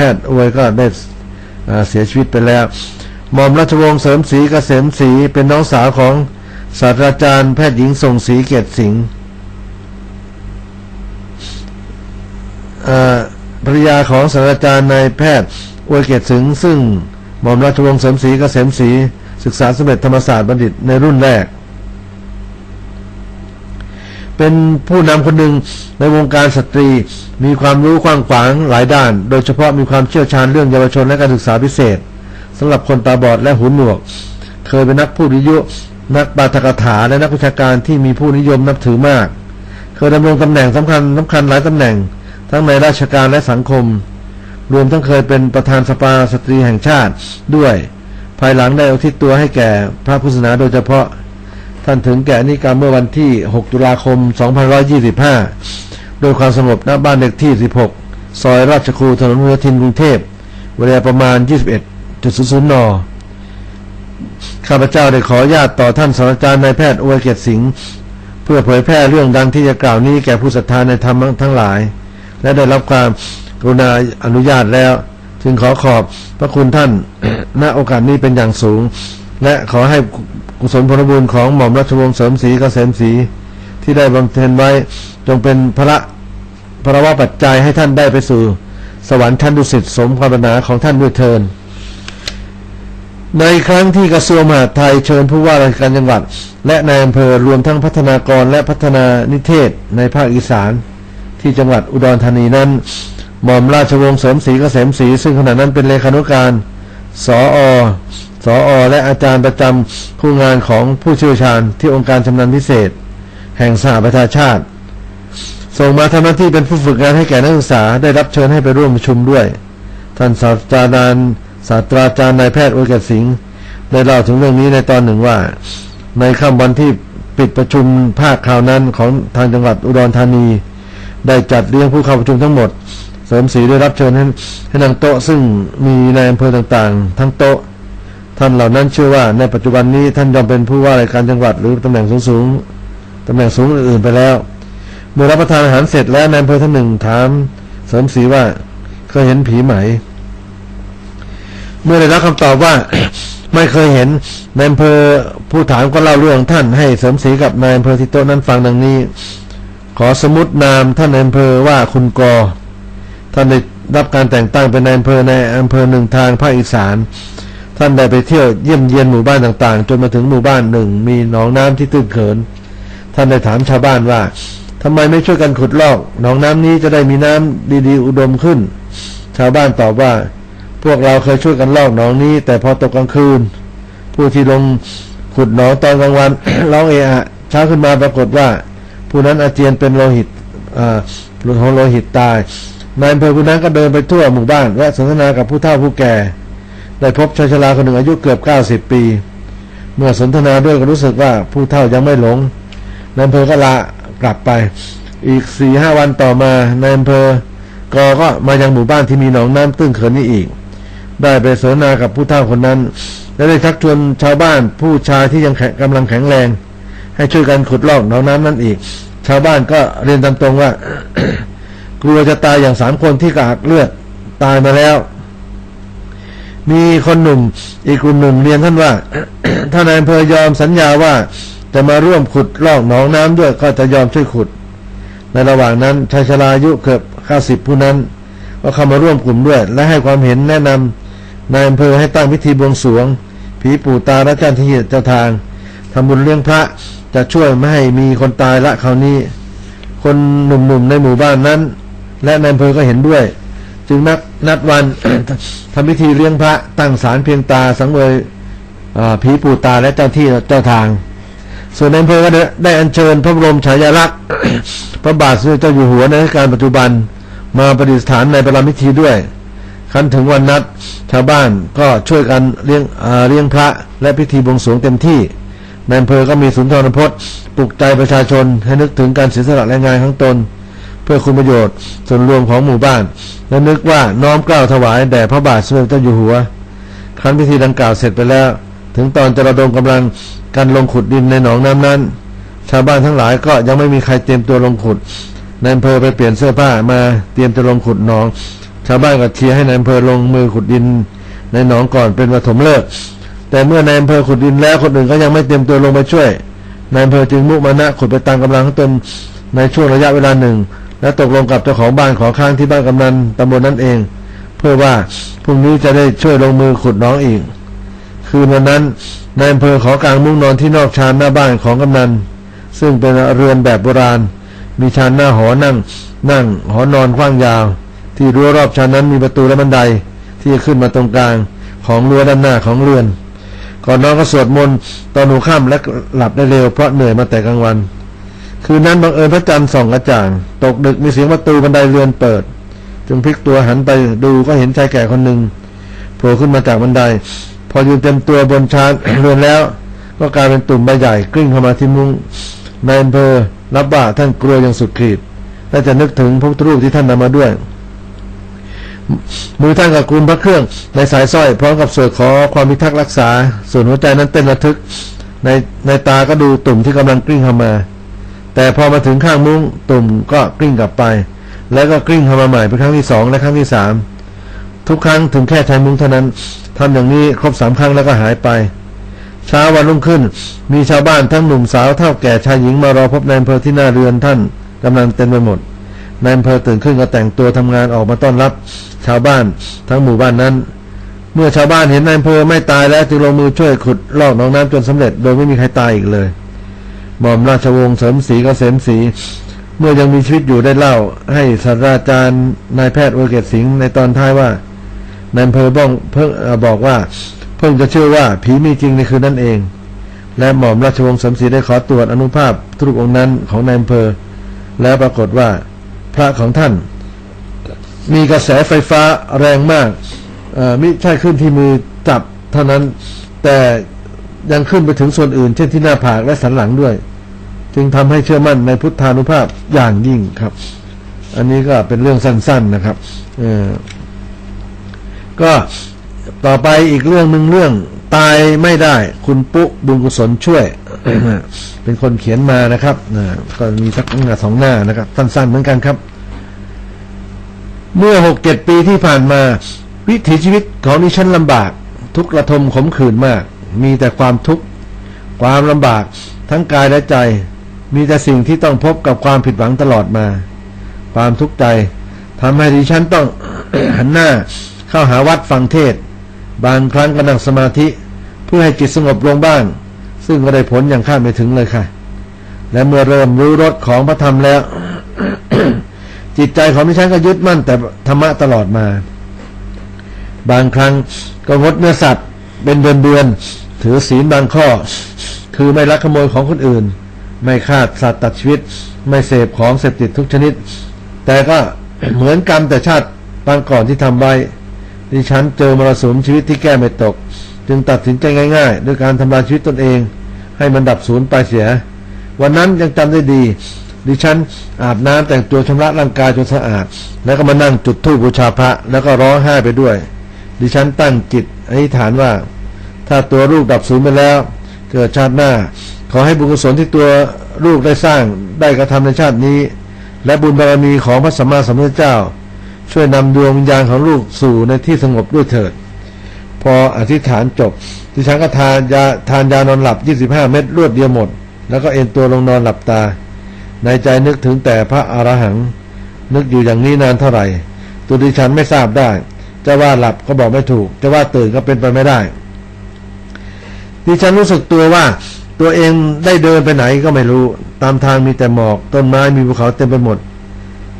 แพทย์อวยก็ได้เสียชีวิตไปแล้ว หม่อมราชวงศ์เสริมศรีเกษมศรีเป็นน้องสาวของศาสตราจารย์แพทย์หญิงทรงศรีเกียรติสิงห์ภรรยาของศาสตราจารย์นายแพทย์อวยเกียรติสิงห์ซึ่งหม่อมราชวงศ์เสริมศรีเกษมศรีศึกษาสำเร็จธรรมศาสตร์บัณฑิตในรุ่นแรก เป็นผู้นำคนหนึ่งในวงการสตรี มีความรู้กว้างขวางหลายด้าน โดยเฉพาะมีความเชี่ยวชาญเรื่องเยาวชนและการศึกษาพิเศษสำหรับคนตาบอดและหูหนวก เคยเป็นนักพูดวิทยุ นักปาฐกถาและนักวิชาการที่มีผู้นิยมนับถือมาก เคยดำรงตำแหน่งสำคัญสำคัญหลายตำแหน่ง ทั้งในราชการและสังคม รวมทั้งเคยเป็นประธานสภาสตรีแห่งชาติด้วย ภายหลังได้อุทิศตัวให้แก่พระพุทธศาสนาโดยเฉพาะ ท่านถึงแก่นิกรรมเมื่อวันที่ 6 ตุลาคม 2525 โดยความสงบณบ้านเลขที่ 16 ซอยราชครูถนนหัวทินกรุงเทพ เวลาประมาณ 21.00 น ข้าพเจ้าได้ขอญาตต่อท่านศาสตราจารย์นายแพทย์อวยเกียรติสิงห์ เพื่อเผยแพร่เรื่องดังที่จะกล่าวนี้แก่ผู้ศรัทธาในธรรมทั้งหลาย และได้รับความกรุณาอนุญาตแล้ว จึงขอขอบพระคุณท่านณโอกาสนี้เป็นอย่างสูง และขอให้กุศลผลบุญของหม่อมราชวงศ์เสริมศรีเกษมศรีที่ได้บำเพ็ญไว้จงเป็นพระพระวะปัจจัยให้ท่านได้ไปสู่ สวรรค์ชั้นดุสิตสมความปรารถนาของท่านด้วยเทินในครั้งที่กระทรวงมหาดไทยเชิญผู้ว่าราชการจังหวัด และนายอำเภอรวมทั้งพัฒนากรและพัฒนานิเทศในภาคอีสาน ที่จังหวัดอุดรธานีนั้น หม่อมราชวงศ์เสริมศรีเกษมศรีซึ่งขณะนั้นเป็นเลขานุการสออ สออและอาจารย์ประจำผู้งานของผู้เชี่ยวชาญที่องค์การชำนาญพิเศษ แห่งสหประชาชาติ ส่งมาทำหน้าที่เป็นผู้ฝึกงานให้แก่นักศึกษาได้รับเชิญให้ไปร่วมประชุมด้วย ท่านศาสตราจารย์ศาสตราจารย์นายแพทย์โอเกตสิงห์ได้เล่าถึงเรื่องนี้ในตอนหนึ่งว่า ในค่ำวันที่ปิดประชุมภาคคราวนั้นของทางจังหวัดอุดรธานี ได้จัดเลี้ยงผู้เข้าประชุมทั้งหมด เสริมศรีได้รับเชิญให้ให้นั่งโต๊ะซึ่งมีนายอำเภอต่างๆ ทั้งโต๊ะ ท่านเหล่านั้นเชื่อว่าในปัจจุบันนี้ท่านยอมเป็นผู้ว่าราชการจังหวัดหรือตำแหน่งสูงๆตำแหน่งสูงอื่นๆไปแล้ว เมื่อรับประทานอาหารเสร็จแล้วนายอำเภอท่านหนึ่งถามเสริมศรีว่าเคยเห็นผีไหม เมื่อได้รับคำตอบว่า ไม่เคยเห็นนายอำเภอผู้ถามก็เล่าเรื่องท่านให้เสริมศรีกับนายอำเภอที่โต๊ะนั้นฟังดังนี้ ขอสมมตินามท่านนายอำเภอว่าคุณกอท่านได้รับการแต่งตั้งเป็นนายอำเภอในอำเภอหนึ่งทางภาคอีสาน ท่านได้ไปเที่ยวเยี่ยมเยียนหมู่บ้านต่างๆ จนมาถึงหมู่บ้านหนึ่ง มีหนองน้ำที่ตื้นเขิน ท่านได้ถามชาวบ้านว่าทำไมไม่ช่วยกันขุดลอกหนองน้ำนี้จะได้มีน้ำดีๆ อุดมขึ้น ชาวบ้านตอบว่า พวกเราเคยช่วยกันลอกหนองนี้ แต่พอตกกลางคืน ผู้ที่ลงขุดหนองตอนกลางวันร้องเอะอะเช้าขึ้นมาปรากฏว่า ผู้นั้นอาเจียนเป็นโลหิตหลุดของโลหิตตายนายอำเภอผู้นั้นก็เดินไปทั่วหมู่บ้านและสนทนากับผู้เฒ่าผู้แก่ ได้พบชายชราคนหนึ่งอายุเกือบ90ปี เมื่อสนทนาด้วยก็รู้สึกว่าผู้เฒ่ายังไม่หลงนายอำเภอก็ลากลับไป อีกสี่ห้าวันต่อมานายอำเภอกอก็มายังหมู่บ้านที่มีหนองน้ำตื้นเขินนี้อีก ได้ไปสนทนากับผู้เฒ่าคนนั้น และได้ชักชวนชาวบ้านผู้ชายที่ยังแข็งกำลังแข็งแรง ให้ช่วยกันขุดลอกหนองน้ำนั้นอีก ชาวบ้านก็เรียนตามตรงว่า กลัวจะตายอย่างสามคนที่กระหักเลือดตายมาแล้ว มีคนหนุ่ม อีกกลุ่มหนึ่งเรียนท่านว่าท่านนายอำเภอยอมสัญญาว่าจะมาร่วมขุดลอกหนองน้ำด้วยก็จะยอมช่วยขุด ในระหว่างนั้นชายชราอายุเกือบข้าสิบผู้นั้น ก็เข้ามาร่วมกลุ่มด้วย และให้ความเห็นแนะนำนายอำเภอให้ตั้งพิธีบวงสรวง ผีปู่ตาและเจ้าที่เจ้าทางทำบุญเลี้ยงพระจะช่วยไม่ให้มีคนตายละคราวนี้ คนหนุ่มๆในหมู่บ้านนั้น และนายอำเภอก็เห็นด้วย จึงนัด นัดวันทำพิธีเลี้ยงพระตั้งศาลเพียงตาสังเวยผีปู่ตาและเจ้าที่เจ้าทาง ส่วนในอำเภอก็ได้ได้อัญเชิญพระบรมฉายาลักษณ์พระบาทสมเด็จเจ้าอยู่หัวในรัชกาลปัจจุบันมาประดิษฐานในประลำพิธีด้วยคันถึงวันนัดชาวบ้านก็ช่วยกันเลี้ยงเลี้ยงพระและพิธีบวงสรวงเต็มที่ในอำเภอก็มีสุนทรพจน์ปลุกใจประชาชนให้นึกถึงการเสียสละแรงงานของตน พื่อคุณประโยชน์ส่วนรวมของหมู่บ้าน และนึกว่าน้อมกล้าวถวายแด่พระบาทสมเด็จเจ้าอยู่หัว ครั้นพิธีดังกล่าวเสร็จไปแล้ว ถึงตอนจะระดมกำลังกันลงขุดดินในหนองน้ำนั้น ชาวบ้านทั้งหลายก็ยังไม่มีใครเตรียมตัวลงขุดในอำเภอไปเปลี่ยนเสื้อผ้ามาเตรียมจะลงขุดหนอง ชาวบ้านก็เชียร์ให้นายอำเภอลงมือขุดดินในหนองก่อนเป็นปฐมฤกษ์แต่เมื่อนายอำเภอขุดดินแล้วคนอื่นก็ยังไม่เตรียมตัวลงมาช่วยนายอำเภอจึงมุมานะขุดไปตามกำลังของตนในช่วงระยะเวลาหนึ่ง และตกลงกับเจ้าของบ้านขอค้างที่บ้านกำนันตำบลนั้นเอง เพื่อว่าพรุ่งนี้จะได้ช่วยลงมือขุดน้องอีก คืนวันนั้นนายอำเภอขอกางมุ้งนอนที่นอกชานหน้าบ้านของกำนัน ซึ่งเป็นเรือนแบบโบราณ มีชานหน้าหอนั่ง นั่งหอนอนกว้างยาว ที่รั้วรอบชานนั้นมีประตูและบันไดที่จะขึ้นมาตรงกลางของรั้วด้านหน้าของเรือน ก่อนนอนก็สวดมนต์ตอนหัวค่ำและหลับได้เร็วเพราะเหนื่อยมาแต่กลางวัน คืนนั้นบังเอิญพระจันทร์ส่องกระจ่าง ตกดึกมีเสียงประตูบันไดเรือนเปิด จึงพลิกตัวหันไปดูก็เห็นชายแก่คนหนึ่งโผล่ขึ้นมาจากบันได พอยืนเต็มตัวบนชานเรือนแล้ว ก็กลายเป็นตุ่มใบใหญ่กลิ้งเข้ามาที่มุ้งนายอำเภอรับว่าท่านกลัวอย่างสุดขีดและจะนึกถึงพระพุทธรูปที่ท่านนำมาด้วย มือท่านกับกุมพระเครื่อง ในสายสร้อยพร้อมกับสวดขอความพิทักษ์รักษา ส่วนหัวใจนั้นเต้นระทึก ในในตาก็ดูตุ่มที่กำลังกลิ้งเข้ามา แต่พอมาถึงข้างมุ้งตุ่มก็กลิ้งกลับไป แล้วก็กลิ้งเข้ามาใหม่เป็นครั้งที่สองและครั้งที่สามทุกครั้งถึงแค่ชายมุ้งเท่านั้นทำอย่างนี้ครบสามครั้งแล้วก็หายไปเช้าวันรุ่งขึ้น มีชาวบ้านทั้งหนุ่มสาวเท่าแก่ชายหญิงมารอพบนายอำเภอที่หน้าเรือนท่านกำลังเต็มไปหมดนายอำเภอตื่นขึ้นก็แต่งตัวทำงานออกมาต้อนรับ ชาวบ้านทั้งหมู่บ้านนั้น เมื่อชาวบ้านเห็นนายอำเภอไม่ตายแล้วจึงลงมือช่วยขุดลอกหนองน้ำจนสำเร็จ โดยไม่มีใครตายอีกเลย หม่อมราชวงศ์เสริมศรีก็เสมศรีเมื่อยังมีชีวิตอยู่ได้เล่า ให้ศาสตราจารย์นายแพทย์โอเกตสิงห์ในตอนท้ายว่านายอำเภอบ้องเพิ่งบอกว่า เพิ่งจะเชื่อว่าผีมีจริงในคืนนั้นเอง และหม่อมราชวงศ์เสริมศรีได้ขอตรวจอนุภาพทุกองค์นั้นของนายอำเภอ แล้วปรากฏว่า พระของท่าน มีกระแสไฟฟ้าแรงมากเอ่อมิใช่ขึ้นที่มือจับเท่านั้นแต่ ยังขึ้นไปถึงส่วนอื่น เช่นที่หน้าผากและสันหลังด้วย จึงทำให้เชื่อมั่นในพุทธานุภาพอย่างยิ่งครับ อันนี้ก็เป็นเรื่องสั้น ๆนะครับเออก็ต่อไปอีกเรื่องหนึ่งเรื่องตายไม่ได้ คุณปุ๊บุญกุศลช่วย เป็นคนเขียนมานะครับก็มีสักหน้าสองหน้านะครับ สั้นๆเหมือนกันครับ เมื่อหกเจ็ดปีที่ผ่านมา วิถีชีวิตของดิฉันลำบาก ทุกระทมขมขื่นมาก มีแต่ความทุกข์ความลำบากทั้งกายและใจ มีแต่สิ่งที่ต้องพบกับความผิดหวังตลอดมา ความทุกข์ใจทำให้ดิฉันต้องหันหน้าเข้าหาวัดฟังเทศ บางครั้งก็นั่งสมาธิ เพื่อให้จิตสงบลงบ้าง ซึ่งก็ได้ผลอย่างคาดไม่ถึงเลยค่ะ และเมื่อเริ่มรู้รสของพระธรรมแล้ว จิตใจของดิฉันก็ยึดมั่นแต่ธรรมะตลอดมา บางครั้งก็งดเนื้อสัตว์ เป็นเดือนเดือน ถือศีลบางข้อ คือไม่ลักขโมยของคนอื่น ไม่ฆ่าสัตว์ตัดชีวิต ไม่เสพของเสพติดทุกชนิด แต่ก็เหมือนกรรมแต่ชาติปางก่อนที่ทำไว้ดิฉันเจอมรสุมชีวิตที่แก้ไม่ตก จึงตัดสินใจง่ายๆด้วยการทำลายชีวิตตนเอง ให้มันดับสูญไปเสีย วันนั้นยังจำได้ดีดิฉันอาบน้ำแต่งตัวชำระร่างกายจนสะอาด แล้วก็มานั่งจุดธูปบูชาพระ แล้วก็ร้องไห้ไปด้วย ดิฉันตั้งจิตอธิษฐานว่า ถ้าตัวลูกดับสูญไปแล้ว เกิดชาติหน้า ขอให้บุญกุศลที่ตัวลูกได้สร้างได้กระทำในชาตินี้ และบุญบารมีของพระสัมมาสัมพุทธเจ้า ช่วยนำดวงวิญญาณของลูกสู่ในที่สงบด้วยเถิด พออธิษฐานจบ ดิฉันก็ทานยาทานยานอนหลับ 25 เม็ดรวดเดียวหมด แล้วก็เอนตัวลงนอนหลับตา ในใจนึกถึงแต่พระอรหัง นึกอยู่อย่างนี้นานเท่าไหร่ตัวดิฉันไม่ทราบได้ จะว่าหลับก็บอกไม่ถูก จะว่าตื่นก็เป็นไปไม่ได้ดิฉันรู้สึกตัวว่า ตัวเองได้เดินไปไหนก็ไม่รู้ ตามทางมีแต่หมอก ต้นไม้มีภูเขาเต็มไปหมด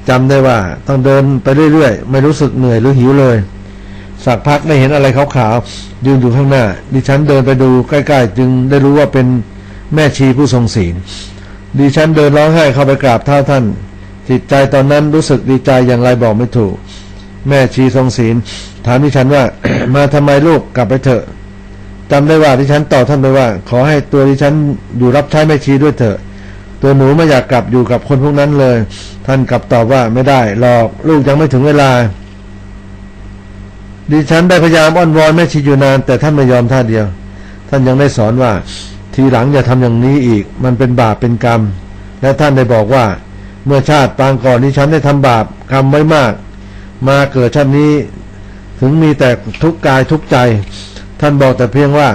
จำได้ว่าต้องเดินไปเรื่อยๆ ไม่รู้สึกเหนื่อยหรือหิวเลย สักพักได้เห็นอะไรขาวๆยืนอยู่ข้างหน้า ดิฉันเดินไปดูใกล้ๆ จึงได้รู้ว่าเป็นแม่ชีผู้ทรงศีล ดิฉันเดินร้องไห้เข้าไปกราบเท้าท่าน จิตใจตอนนั้นรู้สึกดีใจอย่างไรบอกไม่ถูก แม่ชีทรงศีล ถามดิฉันว่า มาทำไมลูกกลับไปเถอะจำได้ว่าดิฉันตอบท่านไปว่า ขอให้ตัวดิฉันอยู่รับใช้แม่ชีด้วยเถอะ ตัวหนูไม่อยากกลับอยู่กับคนพวกนั้นเลย ท่านกลับตอบว่าไม่ได้หรอกลูกยังไม่ถึงเวลา ดิฉันได้พยายามอ้อนวอนแม่ชีอยู่นาน แต่ท่านไม่ยอมท่าเดียว ท่านยังได้สอนว่า ทีหลังอย่าทำอย่างนี้อีก มันเป็นบาปเป็นกรรม และท่านได้บอกว่า เมื่อชาติปางก่อนดิฉันได้ทำบาปกรรมไว้มาก มาเกิดชาตินี้ ถึงมีแต่ทุกข์กายทุกข์ใจ ท่านบอกแต่เพียงว่า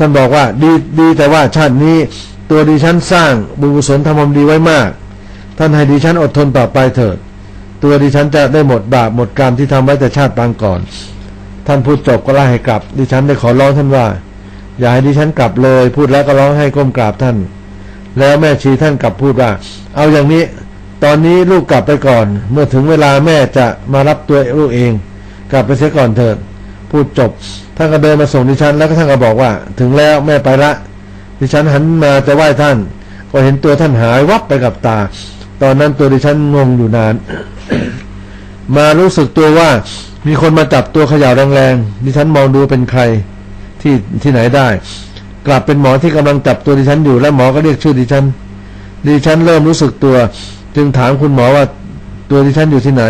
ท่านบอกว่าดีดีแต่ว่าชาตินี้ตัวดิฉันสร้างบุญกุศลทำความดีไว้มาก ท่านให้ดิฉันอดทนต่อไปเถิด ตัวดิฉันจะได้หมดบาปหมดกรรมที่ทำไว้แต่ชาติปางก่อน ท่านพูดจบก็ไล่ให้กลับ ดิฉันได้ขอร้องท่านว่า อย่าให้ดิฉันกลับเลย พูดแล้วก็ร้องให้ก้มกราบท่าน แล้วแม่ชีท่านกลับพูดว่า เอาอย่างนี้ ตอนนี้ลูกกลับไปก่อน เมื่อถึงเวลาแม่จะมารับตัวลูกเอง กลับไปเสียก่อนเถิดพูดจบท่านก็เดินมาส่งดิฉันแล้วก็ท่านก็บอกว่า ถึงแล้วแม่ไปละ ดิฉันหันมาจะไหว้ท่าน ก็เห็นตัวท่านหายวับไปกับตา ตอนนั้นตัวดิฉันงงอยู่นาน มารู้สึกตัวว่ามีคนมาจับตัวเขย่าแรงๆดิฉันมองดูเป็นใครที่ที่ไหนได้ กลับเป็นหมอที่กำลังจับตัวดิฉันอยู่และหมอก็เรียกชื่อดิฉันดิฉันเริ่มรู้สึกตัว จึงถามคุณหมอว่าตัวดิฉันอยู่ที่ไหน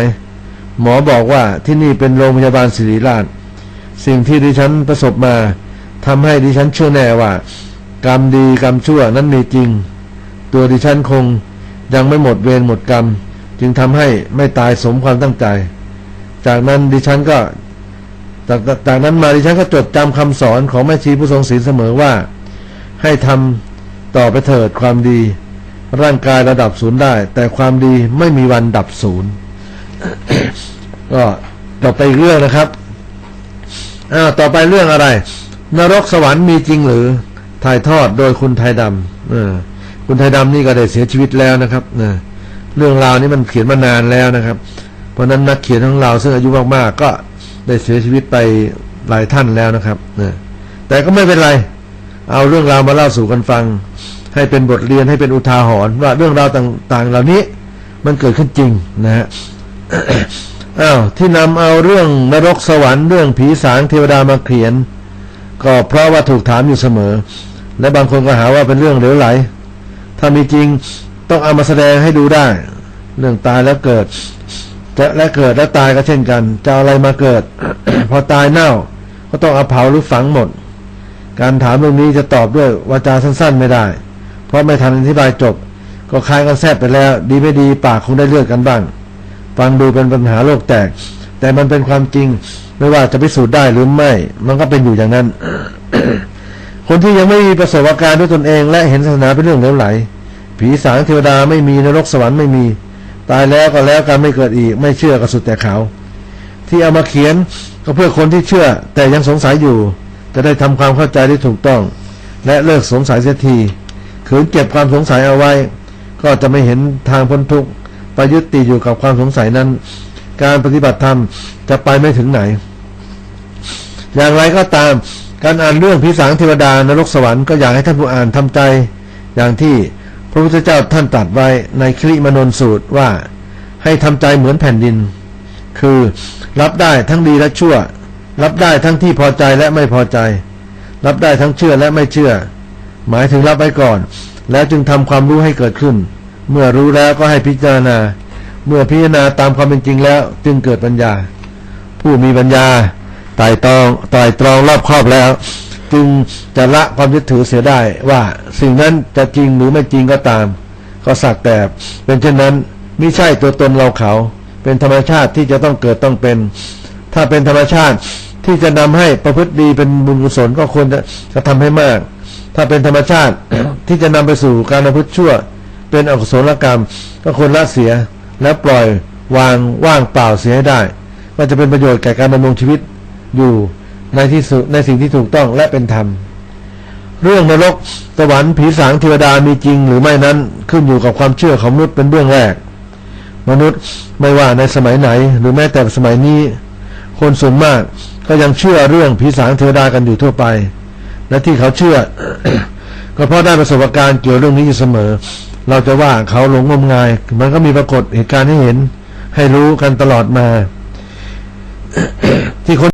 หมอบอกว่าที่นี่เป็นโรงพยาบาลศิริราช สิ่งที่ดิฉันประสบมาทำให้ดิฉันเชื่อแน่ว่า กรรมดีกรรมชั่วนั้นมีจริง ตัวดิฉันคงยังไม่หมดเวรหมดกรรม จึงทำให้ไม่ตายสมความตั้งใจ จากนั้นดิฉันก็จากจากนั้นมาดิฉันก็จดจำคำสอนของแม่ชีผู้ทรงศีลเสมอว่า ให้ทำต่อไปเถิดความดี ร่างกายระดับศูนย์ได้ แต่ความดีไม่มีวันดับศูนย์ก็ต่อไปอีกเรื่องนะครับอ้าวต่อไปเรื่องอะไร นรกสวรรค์มีจริงหรือถ่ายทอดโดยคุณไทยดำเออคุณไทยดำนี่ก็ได้เสียชีวิตแล้วนะครับเออเรื่องราวนี้มันเขียนมานานแล้วนะครับ เพราะฉะนั้นนักเขียนของเราซึ่งอายุมากๆ ก็ได้เสียชีวิตไปหลายท่านแล้วนะครับเออแต่ก็ไม่เป็นไร เอาเรื่องราวมาเล่าสู่กันฟัง ให้เป็นบทเรียนให้เป็นอุทาหรณ์ว่าเรื่องราวต่าง ๆ เหล่านี้มันเกิดขึ้นจริงนะฮะอ้าวที่นำเอาเรื่องนรกสวรรค์เรื่องผีสางเทวดามาเขียน ก็เพราะว่าถูกถามอยู่เสมอ และบางคนก็หาว่าเป็นเรื่องเหลวไหล ถ้ามีจริงต้องเอามาแสดงให้ดูได้ เรื่องตายแล้วเกิดจะและเกิดและตายก็เช่นกันจะอาอะไรมาเกิด พอตายเน่า ก็ต้องเอาเผาหรือฝังหมด การถามเรื่องนี้จะตอบด้วยวาจาสั้น ๆ ไม่ได้ เพราะไม่ทันอธิบายจบ ก็คลายกันแซบไปแล้ว ดีไม่ดีปากคงได้เลือดกันบ้าง ฟังดูเป็นปัญหาโลกแตก แต่มันเป็นความจริง ไม่ว่าจะพิสูจน์ได้หรือไม่ มันก็เป็นอยู่อย่างนั้น คนที่ยังไม่มีประสบการณ์ด้วยตนเอง และเห็นศาสนาเป็นเรื่องเลวไหล ผีสางเทวดาไม่มีนรกสวรรค์ไม่มี ตายแล้วก็แล้วกันไม่เกิดอีก ไม่เชื่อก็สุดแต่เขา ที่เอามาเขียนก็เพื่อคนที่เชื่อแต่ยังสงสัยอยู่ จะได้ทำความเข้าใจที่ถูกต้อง และเลิกสงสัยเสียที ขืนเก็บความสงสัยเอาไว้ ก็จะไม่เห็นทางพ้นทุกข์ไปยึดติดอยู่กับความสงสัยนั้น การปฏิบัติธรรมจะไปไม่ถึงไหน อย่างไรก็ตามการอ่านเรื่องพิสางเทวดานรกสวรรค์ก็อยากให้ท่านผู้อ่านทำใจ อย่างที่พระพุทธเจ้าท่านตรัสไว้ในคลิมนนสูตรว่าให้ทำใจเหมือนแผ่นดิน คือรับได้ทั้งดีและชั่ว รับได้ทั้งที่พอใจและไม่พอใจ รับได้ทั้งเชื่อและไม่เชื่อ หมายถึงรับไว้ก่อน แล้วจึงทำความรู้ให้เกิดขึ้น เมื่อรู้แล้วก็ให้พิจารณา เมื่อพิจารณาตามความเป็นจริงแล้ว จึงเกิดปัญญา ผู้มีปัญญาไต่ตรองไต่ตรองรอบครอบแล้ว จึงจะละความยึดถือเสียได้ว่าสิ่งนั้นจะจริงหรือไม่จริงก็ตาม ก็สักแต่เป็นเช่นนั้นไม่ใช่ตัวตนเราเขา เป็นธรรมชาติที่จะต้องเกิดต้องเป็น ถ้าเป็นธรรมชาติที่จะนำให้ประพฤติดีเป็นบุญกุศลก็ควรจะจะทำให้มาก ถ้าเป็นธรรมชาติที่จะนำไปสู่การประพฤติชั่ว เป็นอกุศลกรรม ก็ควรละเสียและปล่อยวางว่างเปล่าเสียให้ได้ก็จะเป็นประโยชน์แก่การดำรงชีวิตอยู่ในที่สุดในสิ่งที่ถูกต้องและเป็นธรรม เรื่องนรกสวรรค์ผีสางเทวดามีจริงหรือไม่นั้นขึ้นอยู่กับความเชื่อของมนุษย์เป็นเบื้องแรก มนุษย์ไม่ว่าในสมัยไหน หรือแม้แต่สมัยนี้ คนส่วนมากก็ยังเชื่อเรื่องผีสางเทวดากันอยู่ทั่วไป และที่เขาเชื่อ ก็เพราะได้ประสบการณ์เกี่ยวเรื่องนี้อยู่เสมอ เราจะว่าเขาหลงงมงาย มันก็มีปรากฏเหตุการณ์ให้เห็น ให้รู้กันตลอดมา ที่คน